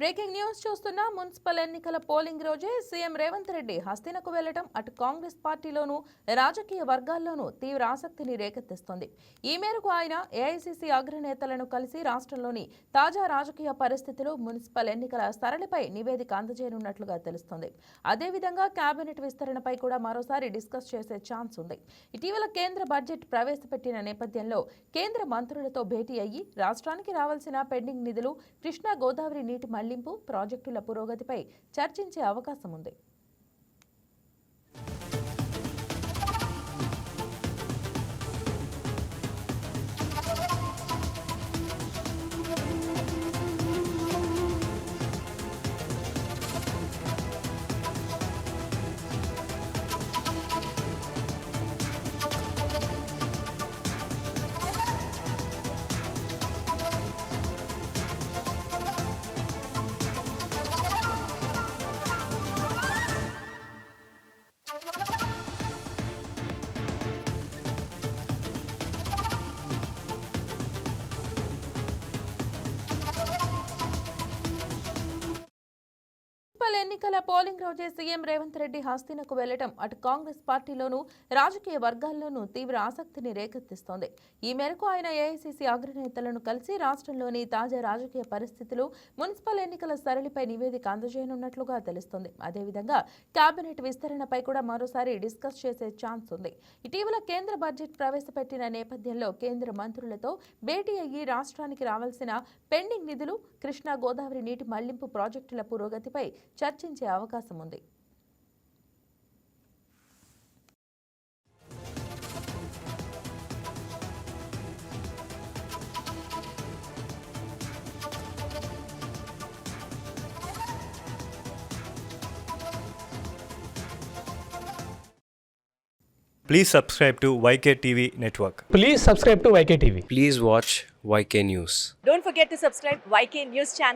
Breaking news చూస్తున్న municipal ఎన్నికల polling రోజే సీఎం రేవంత్ రెడ్డి హస్తినకు వెళ్ళడం అటు కాంగ్రెస్ పార్టీలోనూ రాజకీయ వర్గాల్లోనూ తీవ్ర ఆసక్తిని రేకెత్తిస్తోంది. ఈ మేరకు ఆయన ఏఐసీసీ అగ్రనేతలను కలిసి రాష్ట్రంలోని తాజా రాజకీయ పరిస్థితులు మున్సిపల్ ఎన్నికల సరళిపై నివేదిక అందజేయనున్నట్లుగా తెలుస్తోంది. అదేవిధంగా కేబినెట్ విస్తరణపై కూడా మరోసారి డిస్కస్ చేసే ఛాన్స్ ఉంది. ఇటీవల కేంద్ర బడ్జెట్ ప్రవేశపెట్టిన నేపథ్యంలో కేంద్ర మంత్రులతో భేటీ అయ్యి రాష్ట్రానికి రావాల్సిన పెండింగ్ నిధులు కృష్ణా గోదావరి నీటి మళ్ళింపు ప్రాజెక్టుల పురోగతిపై చర్చించే అవకాశం ఉంది Come on, come on. Municipal ఎన్నికల పోలింగ్ రోజే సీఎం రేవంత్ రెడ్డి హస్తినకు వెళ్ళడం అటు కాంగ్రెస్ పార్టీలోనూ రాజకీయ వర్గాల్లోనూ తీవ్ర ఆసక్తిని రేకెత్తిస్తోంది. ఈ మేరకు ఆయన ఏఐసీసీ అగ్రనేతలను కలిసి రాష్ట్రంలోని తాజా రాజకీయ పరిస్థితులు మున్సిపల్ ఎన్నికల సరళిపై నివేదిక అందజేయనున్నట్లుగా తెలుస్తోంది. అదేవిధంగా కేబినెట్ విస్తరణపై కూడా మరోసారి డిస్కస్ చేసే ఛాన్స్ ఉంది. ఇటీవల కేంద్ర బడ్జెట్ ప్రవేశపెట్టిన నేపథ్యంలో కేంద్ర మంత్రులతో భేటీ అయ్యి రాష్ట్రానికి రావాల్సిన పెండింగ్ నిధులు కృష్ణా గోదావరి నీటి మళ్ళింపు ప్రాజెక్టుల పురోగతిపై చర్చించే అవకాశం ఉంది Please subscribe to YK TV Network. Please subscribe to YK TV. Please watch YK News. Don't forget to subscribe YK News channel